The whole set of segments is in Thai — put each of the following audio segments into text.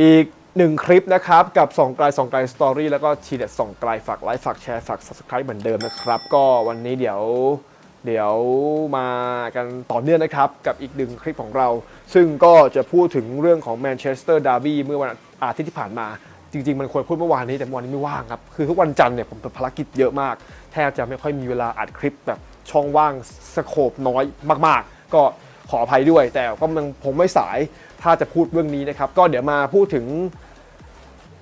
อีกหนึ่งคลิปนะครับ กับสองไกลสองไกลสตอรี่แล้วก็ทีเด็ดสองไกลฝากไลค์ฝากแชร์ฝาก subscribe เหมือนเดิมนะครับ ก็วันนี้เดี๋ยวเดี๋ยวมากันต่อเนื่องนะครับ กับอีกหนึ่งคลิปของเรา ซึ่งก็จะพูดถึงเรื่องของแมนเชสเตอร์ดาร์บี้เมื่อวันอาทิตย์ที่ผ่านมา จริง ๆ มันควรพูดเมื่อวานนี้แต่วานนี้ไม่ว่างครับ คือทุกวันจันทร์เนี่ยผมเป็นภารกิจเยอะมาก แทบจะไม่ค่อยมีเวลาอัดคลิปแบบช่องว่างสโคปน้อยมาก ๆ ก็ ขออภัยด้วย แต่ก็มันผมไม่สายถ้าจะพูดเรื่องนี้นะครับ ก็เดี๋ยวมาพูดถึง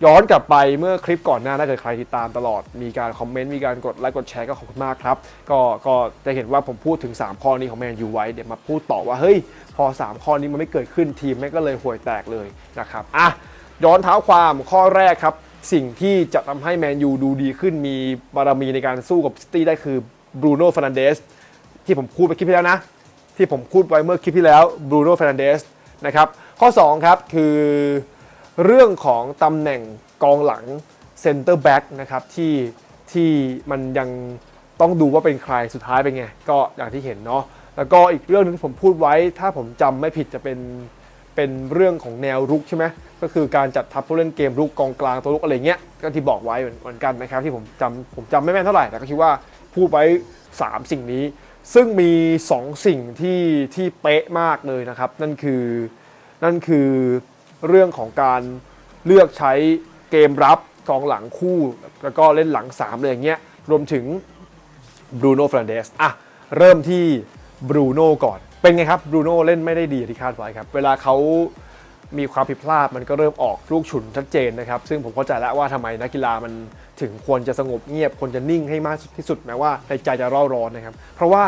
ย้อนกลับไปเมื่อคลิปก่อนหน้าถ้าเกิดใครติดตามตลอด มีการคอมเมนต์ มีการกดไลค์ กดแชร์ก็ขอบคุณมากครับ ก็ก็จะเห็นว่าผมพูดถึง 3 ข้อนี้ของแมนยูไว้ เดี๋ยวมาพูดต่อว่า เฮ้ย พอ 3 ข้อนี้มันไม่เกิดขึ้นทีมแม่ก็เลยห่วยแตกเลยนะครับ อะ ย้อนเท้าความข้อแรกครับ สิ่งที่จะทำให้แมนยูดูดีขึ้น มีบารมีในการสู้กับซิตี้ได้คือบรูโน่ฟ r นันเดสที่ผมพูดไปคลิปที่แล้วนะ ที่ผมพูดไว้เมื่อคลิปที่แล้วบรูโน่เฟ r นันเดสนะครับข้อ2ครับคือเรื่องของตำแหน่งกองหลังเซนเตอร์แบ็กนะครับที่ที่มันยังต้องดูว่าเป็นใครสุดท้ายเป็นไง ก็อย่างที่เห็นเนาะแล้วก็อีกเรื่องหนึงที่ผมพูดไว้ ถ้าผมจำไม่ผิดจะเป็นเป็นเรื่องของแนวรุกใช่ไหมก็คือการจัดทัพผู้เล่นเกมรุกกองกลางตัวรุกอะไรเงี้ยก็ที่บอกไว้เหมือนกันนะครับที่ผมจำผมจำไม่แม่นเท่าไหร่แต่ก็คิดว่าพูดไว้ 3 สิ่งนี้ ซึ่งมี2สิ่งที่ที่เป๊ะมากเลยนะครับ นั่นคือนั่นคือเรื่องของการเลือกใช้เกมรับกองหลังคู่ แล้วก็เล่นหลัง3เลยอย่างเงี้ยรวมถึงบรูโน่ฟ r นเดสอะเริ่มที่บรูโน่ก่อน เป็นไงครับบรูโน่เล่นไม่ได้ดีที่คาดไว้ครับ เวลาเขา มีความผิดพลาดมันก็เริ่มออกลูกฉุนชัดเจนนะครับ ซึ่งผมเข้าใจแล้วว่าทำไมนักกีฬามันถึงควรจะสงบเงียบควรจะนิ่งให้มากที่สุดแม้ว่าในใจจะเร่าร้อนนะครับ เพราะว่า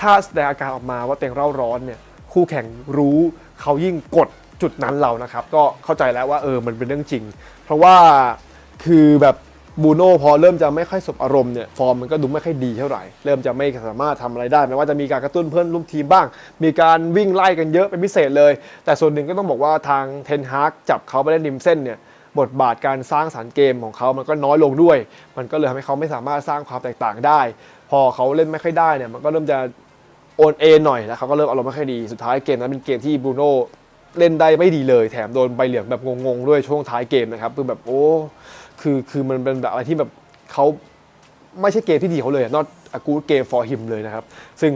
ถ้าแสดงอาการออกมาว่าตัวเองเร่าร้อนเนี่ยคู่แข่งรู้เขายิ่งกดจุดนั้นเรานะครับ ก็เข้าใจแล้วว่าเออมันเป็นเรื่องจริง เพราะว่าคือแบบ บูโน่พอเริ่มจะไม่ค่อยสบอารมณ์เนี่ยฟอร์มมันก็ดูไม่ค่อยดีเท่าไหร่ เริ่มจะไม่สามารถทำอะไรได้แม้ว่าจะมีการกระตุ้นเพื่อนร่วมทีมบ้าง มีการวิ่งไล่กันเยอะเป็นพิเศษเลย แต่ส่วนหนึ่งก็ต้องบอกว่าทางเทนฮากจับเขาไปเล่นริมเส้นเนี่ยบทบาทการสร้างสรรค์เกมของเขามันก็น้อยลงด้วย มันก็เลยทำให้เขาไม่สามารถสร้างความแตกต่างได้ พอเขาเล่นไม่ค่อยได้เนี่ยมันก็เริ่มจะโอนเอหน่อยแล้วเขาก็เริ่มอารมณ์ไม่ค่อยดีสุดท้ายเกมนั้นเป็นเกมที่บูโน่ เล่นได้ไม่ดีเลย แถมโดนใบเหลืองแบบงงๆด้วยช่วงท้ายเกมนะครับคือแบบโอ้คือคือมันเป็นแบบอะไรที่แบบเขาไม่ใช่เกมที่ดีเขาเลย not a good game for him เลยนะครับ ซึ่ง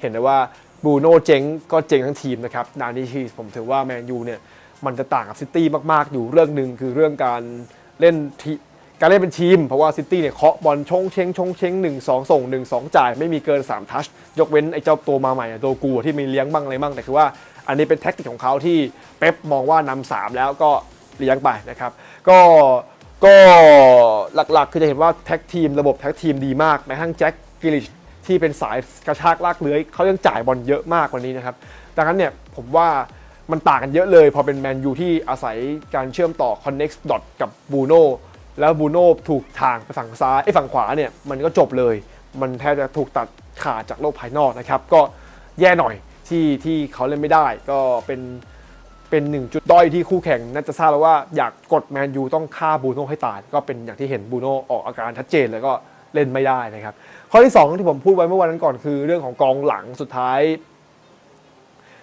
เห็นได้ว่าบูโน่เจ๊งก็เจ๊งทั้งทีมนะครับนานี้ที่ผมถือว่าแมนยูเนี่ยมันจะต่างกับซิตี้มากๆ อยู่เรื่องหนึ่งคือเรื่องการเล่นที การเล่นเป็นทีม เพราะว่าซิตี้เนี่ยเคาะบอลชงเชงชงเชง1 2 ส่ง 1 2 จ่าย ไม่มีเกิน 3 ทัช ยกเว้นไอ้เจ้าตัวมาใหม่อะตัวกูที่มีเลี้ยงบ้างอะไรบ้างแต่คือว่าอันนี้เป็นแท็กติกของเขาที่เป๊ปมองว่านำสามแล้วก็เลี้ยงไปนะครับ ก็ก็หลักๆ คือจะเห็นว่าแท็กทีม ระบบแท็กทีมดีมากแม้กระทั่งแจ็คกิลิชที่เป็นสายกระชากลากเลื้อยเขายังจ่ายบอลเยอะมากกว่านี้นะครับ ดังนั้นเนี่ยผมว่ามันต่างกันเยอะเลย พอเป็นแมนยูที่อาศัยการเชื่อมต่อ connect dot กับบูโน แล้วบูโน่ถูกทางไปฝั่งซ้ายไอ้ฝั่งขวาเนี่ยมันก็จบเลย มันแทบจะถูกตัดขาดจากโลกภายนอกนะครับ ก็แย่หน่อยที่ที่เขาเล่นไม่ได้ก็เป็นเป็นหนึ่งจุดด้อยที่คู่แข่งน่าจะทราบแล้วว่าอยากกดแมนยูต้องฆ่าบูโน่ให้ตายก็เป็นอย่างที่เห็นบูโน่ออกอาการชัดเจนเลยก็เล่นไม่ได้นะครับ ข้อที่ 2 ที่ผมพูดไว้เมื่อวันนั้นก่อนคือ เรื่องของกองหลังสุดท้าย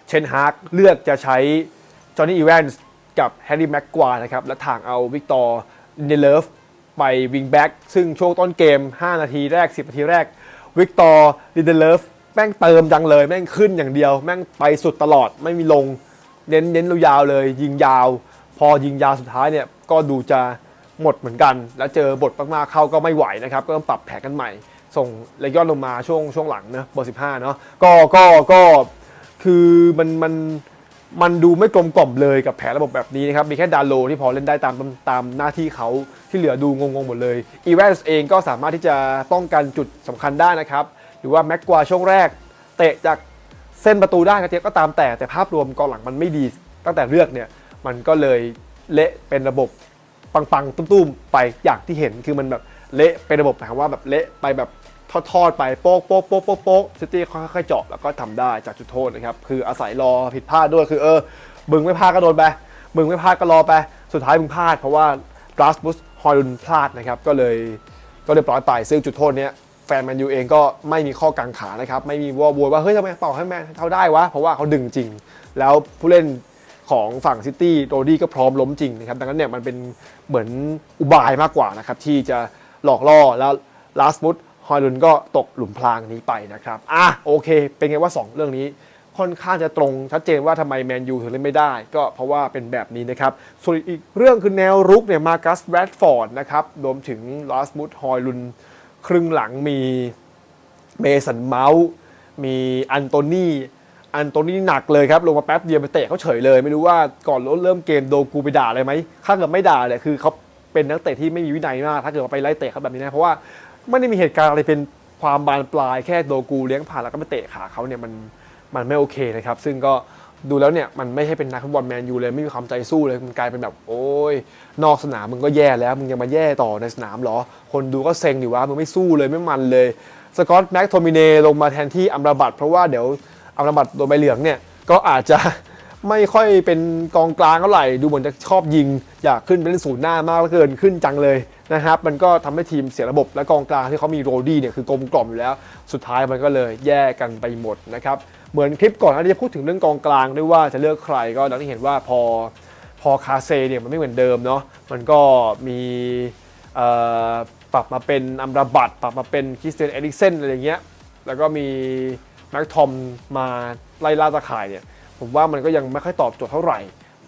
เชนฮาร์กเลือกจะใช้จอห์นนี่อีแวนส์กับแฮร์รี่แม็กควานะครับและทางเอาวิกตอร์ เนเลฟไปวิงแบ็กซึ่งช่วงต้นเกม 5 นาทีแรก 10 นาทีแรก วิกตอร์ลินเดเลฟแม่งเติมจังเลย แม่งขึ้นอย่างเดียว แม่งไปสุดตลอดไม่มีลง เน้นเน้นยาวเลย ยิงยาว พอยิงยาวสุดท้ายเนี่ยก็ดูจะหมดเหมือนกัน แล้วเจอบทมากๆเข้าก็ไม่ไหวนะครับ ก็ต้องปรับแผนกันใหม่ ส่งเลกยอนลงมาช่วงช่วงหลังนะเบอร์สิบห้าเนาะก็ก็ก็คือมันมัน มันดูไม่กลมกล่อมเลยกับแผนระบบแบบนี้นะครับ มีแค่ดาโลที่พอเล่นได้ตามตามหน้าที่เขาที่เหลือดูงงๆหมดเลย อีแวนส์เองก็สามารถที่จะป้องกันจุดสำคัญได้นะครับ หรือว่าแม็กควาช่วงแรก เตะจากเส้นประตูได้ก็เจ๊ก็ตามแต่แต่ภาพรวมกองหลังมันไม่ดี ตั้งแต่เลือกเนี่ยมันก็เลยเละเป็นระบบปังๆตุ้มๆ ไปอย่างที่เห็นคือมันแบบเละเป็นระบบหมายความว่าแบบเละไปแบบ ทอดๆไปโป๊กโป๊กโป๊กโป๊กโป๊กซิตี้ค่อยๆเจาะแล้วก็ทำได้จากจุดโทษนะครับ คืออาศัยรอผิดพลาดด้วยคือเออมึงไม่พลาดก็โดนไปมึงไม่พลาดก็รอไป สุดท้ายมึงพลาดเพราะว่าดรัสบุสฮอยลุนพลาดนะครับก็เลยก็เรียบร้อยไปซึ่งจุดโทษเนี้ยแฟนแมนยูเองก็ไม่มีข้อกังขานะครับ ไม่มีว่าโวยว่า เฮ้ยทำไมเป่าให้แมนเขาได้วะ เพราะว่าเขาดึงจริง แล้วผู้เล่นของฝั่งซิตี้โรดี้ก็พร้อมล้มจริงนะครับ ดังนั้นเนี่ยมันเป็นเหมือนอุบายมากกว่านะครับ ที่จะหลอกล่อแล้วลาสมุด ฮอยลุนก็ตกหลุมพรางนี้ไปนะครับ อะโอเค เป็นไงว่า 2 เรื่องนี้ค่อนข้างจะตรง ชัดเจนว่าทำไมแมนยูถึงเล่นไม่ได้ ก็เพราะว่าเป็นแบบนี้นะครับ ส่วนอีกเรื่องคือแนวรุกเนี่ยมากัสแรดฟอร์ดนะครับรวมถึงลาสมุดฮอยลุน ครึ่งหลังมีเมสันเมาส์มีอันโตนีอันโตนีหนักเลยครับ ลงมาแป๊บเดียวไปเตะเขาเฉยเลย ไม่รู้ว่าก่อนเริ่มเกมโดกูไปด่าอะไรไหมถ้าเกิดไม่ด่าเนี่ยคือเขาเป็นนักเตะที่ไม่มีวินัยมาก ถ้าเกิดว่าไปไล่เตะเขาแบบนี้นะ เพราะว่า ไม่ได้มีเหตุการณ์อะไรเป็นความบานปลายแค่โดกูเลี้ยงผ่านแล้วก็ไปเตะขาเขาเนี่ยมันมันไม่โอเคนะครับ ซึ่งก็ดูแล้วเนี่ยมันไม่ใช่เป็นนักฟุตบอลแมนยูเลยไม่มีความใจสู้เลยมันกลายเป็นแบบโอ้ยนอกสนามมึงก็แย่แล้วมึงยังมาแย่ต่อในสนามเหรอ คนดูก็เซ็งดิวะมึงไม่สู้เลยไม่มันเลยสกอตแม็กโทมิเนลงมาแทนที่อัมราบัตเพราะว่าเดี๋ยวอัมราบัตโดนใบเหลืองเนี่ยก็อาจจะ ไม่ค่อยเป็นกองกลางเท่าไหร่ดูเหมือนจะชอบยิง อยากขึ้นไปเล่นศูนย์หน้ามากเกินขึ้นจังเลยนะครับ มันก็ทำให้ทีมเสียระบบและกองกลางที่เขามีโรดี้เนี่ยคือกลมกล่อมอยู่แล้ว สุดท้ายมันก็เลยแย่กันไปหมดนะครับ เหมือนคลิปก่อนหน้านี้จะพูดถึงเรื่องกองกลางด้วยว่าจะเลือกใครก็ดังที่เห็นว่าพอพอคาเซเนี่ยมันไม่เหมือนเดิมเนาะมันก็มีปรับมาเป็นอัมราบัตปรับมาเป็นคริสเตียนเอริกเซนอะไรอย่างเงี้ยแล้วก็มีแม็กทอมมาไล่ล่าตะข่ายเนี่ย ผมว่ามันก็ยังไม่ค่อยตอบโจทย์เท่าไหร่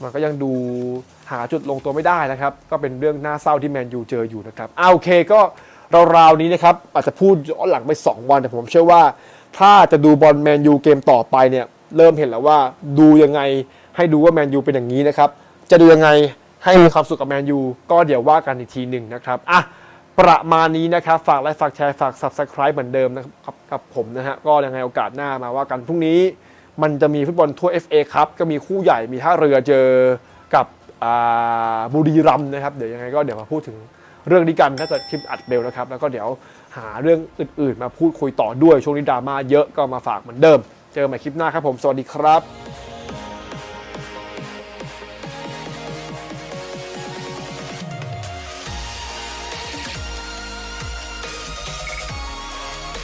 มันก็ยังดูหาจุดลงตัวไม่ได้นะครับ ก็เป็นเรื่องน่าเศร้าที่แมนยูเจออยู่นะครับอ่าโอเคก็ราวๆนี้นะครับอาจจะพูดย้อนหลังไป 2 วันแต่ผมเชื่อว่า ถ้าจะดูบอลแมนยูเกมต่อไปเนี่ยเริ่มเห็นแล้วว่าดูยังไงให้ดูว่าแมนยูเป็นอย่างนี้นะครับ จะดูยังไงให้มีความสุขกับแมนยูก็เดี๋ยวว่ากันอีกทีหนึ่งนะครับอะประมาณนี้นะครับ ฝากไลค์ฝากแชร์ฝาก Subscribe เหมือนเดิมนะครับกับผมนะฮะก็ยังไงโอกาสหน้ามาว่ากันพรุ่งนี้ มันจะมีฟุตบอลทั่ว FA ครับก็มีคู่ใหญ่มีท่าเรือเจอกับบุรีรัมนะครับ เดี๋ยวยังไงก็เดี๋ยวมาพูดถึงเรื่องนี้กันถ้าเกิดคลิปอัดเร็วนะครับ แล้วก็เดี๋ยวหาเรื่องอื่นๆ มาพูดคุยต่อด้วยช่วงนี้ดราม่าเยอะก็มาฝากเหมือนเดิม เจอกันใหม่คลิปหน้าครับผม สวัสดีครับ